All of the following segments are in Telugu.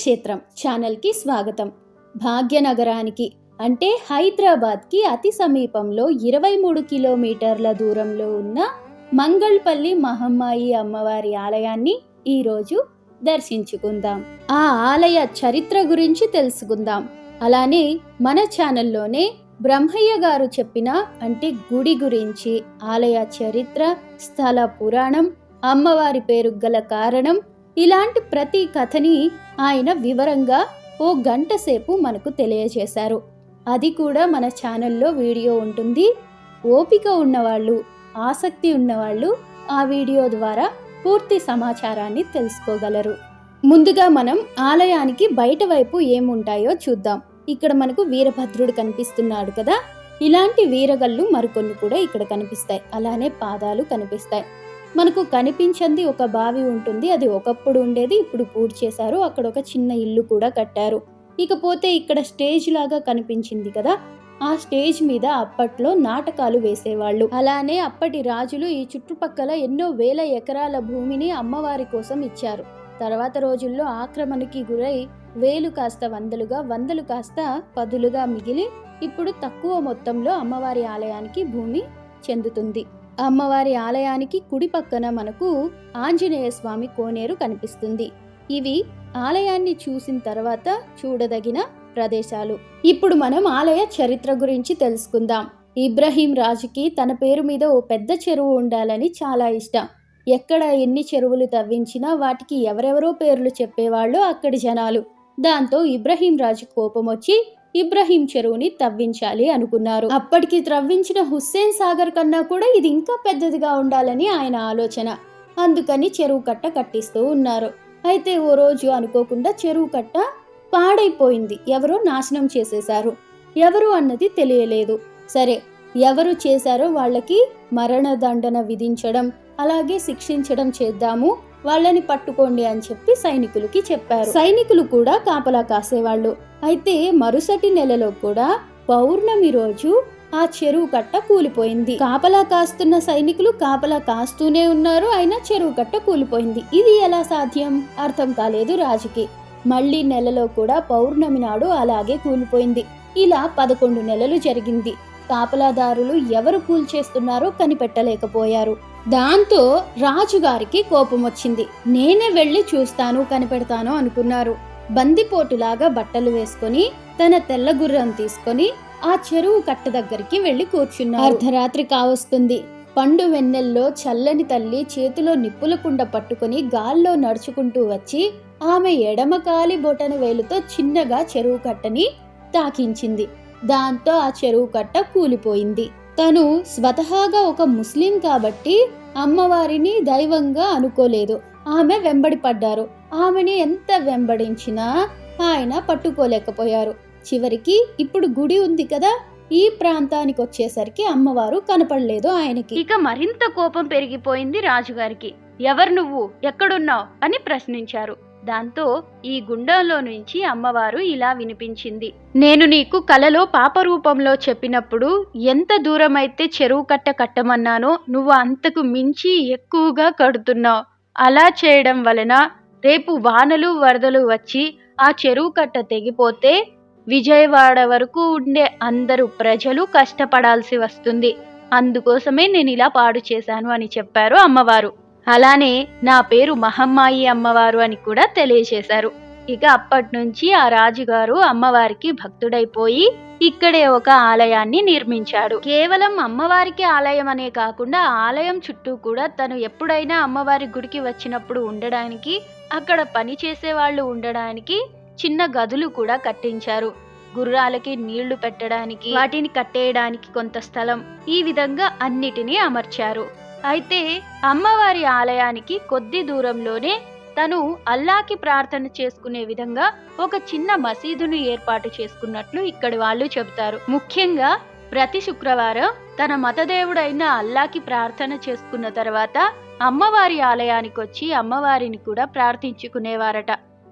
పుణ్యక్షేత్రం ఛానల్కి స్వాగతం. భాగ్యనగరానికి అంటే హైదరాబాద్కి అతి సమీపంలో ఇరవై మూడు కిలోమీటర్ల దూరంలో ఉన్న మంగళపల్లి మహమ్మాయి అమ్మవారి ఆలయాన్ని ఈరోజు దర్శించుకుందాం. ఆ ఆలయ చరిత్ర గురించి తెలుసుకుందాం. అలానే మన ఛానల్లోనే బ్రహ్మయ్య గారు చెప్పిన అంటే గుడి గురించి ఆలయ చరిత్ర స్థల పురాణం అమ్మవారి పేరు గల కారణం ఇలాంటి ప్రతి కథని ఆయన వివరంగా ఓ గంట సేపు మనకు తెలియజేశారు. అది కూడా మన ఛానల్లో వీడియో ఉంటుంది. ఓపిక ఉన్నవాళ్ళు ఆసక్తి ఉన్నవాళ్ళు ఆ వీడియో ద్వారా పూర్తి సమాచారాన్ని తెలుసుకోగలరు. ముందుగా మనం ఆలయానికి బయట వైపు ఏముంటాయో చూద్దాం. ఇక్కడ మనకు వీరభద్రుడు కనిపిస్తున్నాడు కదా. ఇలాంటి వీరగళ్ళు మరికొన్ని కూడా ఇక్కడ కనిపిస్తాయి. అలానే పాదాలు కనిపిస్తాయి. మనకు కనిపించింది ఒక బావి ఉంటుంది. అది ఒకప్పుడు ఉండేది ఇప్పుడు పూర్తి చేశారు. అక్కడ ఒక చిన్న ఇల్లు కూడా కట్టారు. ఇకపోతే ఇక్కడ స్టేజ్ లాగా కనిపించింది కదా. ఆ స్టేజ్ మీద అప్పట్లో నాటకాలు వేసేవాళ్ళు. అలానే అప్పటి రాజులు ఈ చుట్టుపక్కల ఎన్నో వేల ఎకరాల భూమిని అమ్మవారి కోసం ఇచ్చారు. తర్వాత రోజుల్లో ఆక్రమణకి గురై వేలు కాస్త వందలుగా వందలు కాస్త పదులుగా మిగిలి ఇప్పుడు తక్కువ మొత్తంలో అమ్మవారి ఆలయానికి భూమి చెందుతుంది. అమ్మవారి ఆలయానికి కుడి పక్కన మనకు ఆంజనేయ స్వామి కోనేరు కనిపిస్తుంది. ఇవి ఆలయాన్ని చూసిన తర్వాత చూడదగిన ప్రదేశాలు. ఇప్పుడు మనం ఆలయ చరిత్ర గురించి తెలుసుకుందాం. ఇబ్రహీం రాజుకి తన పేరు మీద ఓ పెద్ద చెరువు ఉండాలని చాలా ఇష్టం. ఎక్కడ ఎన్ని చెరువులు తవ్వించినా వాటికి ఎవరెవరో పేర్లు చెప్పేవాళ్ళు అక్కడి జనాలు. దాంతో ఇబ్రహీం రాజు కోపం వచ్చి ఇబ్రహీం చెరువుని తవ్వించాలి అనుకున్నారు. అప్పటికి త్రవ్వించిన హుస్సేన్ సాగర్ కన్నా కూడా ఇది ఇంకా పెద్దదిగా ఉండాలని ఆయన ఆలోచన. అందుకని చెరువు కట్ట కట్టిస్తూ ఉన్నారు. అయితే ఓ రోజు అనుకోకుండా చెరువు కట్ట పాడైపోయింది. ఎవరో నాశనం చేసేశారు. ఎవరు అన్నది తెలియలేదు. సరే ఎవరు చేశారో వాళ్ళకి మరణదండన విధించడం అలాగే శిక్షించడం చేద్దాము. వాళ్ళని పట్టుకోండి అని చెప్పి సైనికులకి చెప్పారు. సైనికులు కూడా కాపలా కాసేవాళ్ళు. అయితే మరుసటి నెలలో కూడా పౌర్ణమి రోజు ఆ చెరువు కట్ట కూలిపోయింది. కాపలా కాస్తున్న సైనికులు కాపలా కాస్తూనే ఉన్నారు. అయినా చెరువు కట్ట కూలిపోయింది. ఇది ఎలా సాధ్యం? అర్థం కాలేదు రాజుకి. మళ్ళీ నెలలో కూడా పౌర్ణమి నాడు అలాగే కూలిపోయింది. ఇలా పదకొండు నెలలు జరిగింది. కాపలాదారులు ఎవరు కూల్చేస్తున్నారో కనిపెట్టలేకపోయారు. దాంతో రాజుగారికి కోపం వచ్చింది నేనే వెళ్ళి చూస్తాను కనిపెడతాను అనుకున్నారు. బందిపోటులాగా బట్టలు వేసుకొని తన తెల్ల గుర్రం తీసుకొని ఆ చెరువు కట్ట దగ్గరికి వెళ్ళి కూర్చున్నారు. అర్ధరాత్రి కావస్తుంది. పండు వెన్నెల్లో చల్లని తల్లి చేతిలో నిప్పుల కుండ పట్టుకుని గాల్లో నడుచుకుంటూ వచ్చి ఆమె ఎడమ కాలి బొటన వేలుతో చిన్నగా చెరువు కట్టని తాకించింది. దాంతో ఆ చెరువు కట్ట కూలిపోయింది. తను స్వతహాగా ఒక ముస్లిం కాబట్టి అమ్మవారిని దైవంగా అనుకోలేదు. ఆమె వెంబడి పడ్డారు. ఆమెని ఎంత వెంబడించినా ఆయన పట్టుకోలేకపోయారు. చివరికి ఇప్పుడు గుడి ఉంది కదా ఈ ప్రాంతానికి వచ్చేసరికి అమ్మవారు కనపడలేదు ఆయనకి. ఇక మరింత కోపం పెరిగిపోయింది రాజుగారికి. ఎవరు నువ్వు? ఎక్కడున్నావు? అని ప్రశ్నించారు. దాంతో ఈ గుండంలో నుంచి అమ్మవారు ఇలా వినిపించింది. నేను నీకు కలలో పాప రూపంలో చెప్పినప్పుడు ఎంత దూరమైతే చెరువు కట్ట కట్టమన్నానో నువ్వు అంతకు మించి ఎక్కువగా కడుతున్నావు. అలా చేయడం వలన రేపు వానలు వరదలు వచ్చి ఆ చెరువు కట్ట తెగిపోతే విజయవాడ వరకు ఉండే అందరూ ప్రజలు కష్టపడాల్సి వస్తుంది. అందుకోసమే నేను ఇలా పాడు చేశాను అని చెప్పారు అమ్మవారు. అలానే నా పేరు మహమ్మాయి అమ్మవారు అని కూడా తెలియజేశారు ఇక అప్పటి నుంచి ఆ రాజుగారు అమ్మవారికి భక్తుడైపోయి ఇక్కడే ఒక ఆలయాన్ని నిర్మించాడు. కేవలం అమ్మవారికి ఆలయం అనే కాకుండా ఆలయం చుట్టూ కూడా తను ఎప్పుడైనా అమ్మవారి గుడికి వచ్చినప్పుడు ఉండడానికి అక్కడ పని చేసే వాళ్ళు ఉండడానికి చిన్న గదులు కూడా కట్టించారు. గుర్రాలకి నీళ్ళు పెట్టడానికి వాటిని కట్టేయడానికి కొంత స్థలం ఈ విధంగా అన్నిటినీ అమర్చారు. అయితే అమ్మవారి ఆలయానికి కొద్ది దూరంలోనే తను అల్లాకి ప్రార్థన చేసుకునే విధంగా ఒక చిన్న మసీదును ఏర్పాటు చేసుకున్నట్లు ఇక్కడి వాళ్ళు చెబుతారు. ముఖ్యంగా ప్రతి శుక్రవారం తన మతదేవుడైన అల్లాకి ప్రార్థన చేసుకున్న తర్వాత అమ్మవారి ఆలయానికి వచ్చి అమ్మవారిని కూడా ప్రార్థించుకునేవారట.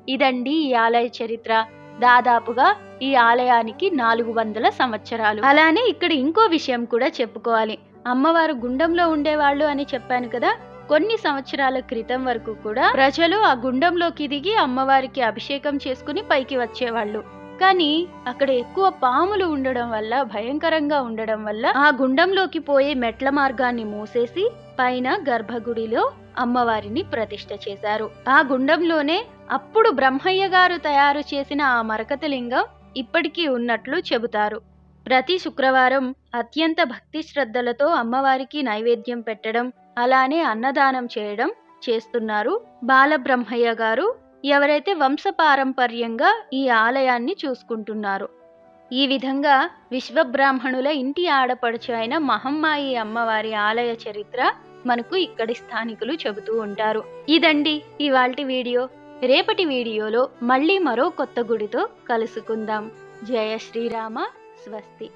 ఇదండి ఈ ఆలయ చరిత్ర. దాదాపుగా ఈ ఆలయానికి నాలుగు వందల సంవత్సరాలు. అలానే ఇక్కడ ఇంకో విషయం కూడా చెప్పుకోవాలి. అమ్మవారు గుండంలో ఉండేవాళ్ళు అని చెప్పాను కదా కొన్ని సంవత్సరాల క్రితం వరకు కూడా ప్రజలు ఆ గుండంలోకి దిగి అమ్మవారికి అభిషేకం చేసుకుని పైకి వచ్చేవాళ్ళు. కానీ అక్కడ ఎక్కువ పాములు ఉండడం వల్ల భయంకరంగా ఉండడం వల్ల ఆ గుండంలోకి పోయే మెట్ల మార్గాన్ని మూసేసి పైన గర్భగుడిలో అమ్మవారిని ప్రతిష్ట చేశారు. ఆ గుండంలోనే అప్పుడు బ్రహ్మయ్య గారు తయారు చేసిన ఆ మరకతలింగం ఇప్పటికీ ఉన్నట్లు చెబుతారు. ప్రతి శుక్రవారం అత్యంత భక్తి శ్రద్ధలతో అమ్మవారికి నైవేద్యం పెట్టడం అలానే అన్నదానం చేయడం చేస్తున్నారు బాలబ్రహ్మయ్య గారు. ఎవరైతే వంశపారంపర్యంగా ఈ ఆలయాన్ని చూసుకుంటున్నారు ఈ విధంగా విశ్వబ్రాహ్మణుల ఇంటి ఆడపడుచు అయిన మహమ్మాయి అమ్మవారి ఆలయ చరిత్ర మనకు ఇక్కడి స్థానికులు చెబుతూ ఉంటారు. ఇదండి ఇవాల్టి వీడియో. రేపటి వీడియోలో మళ్ళీ మరో కొత్త గుడితో కలుసుకుందాం. జయ శ్రీరామ. स्वस्ति।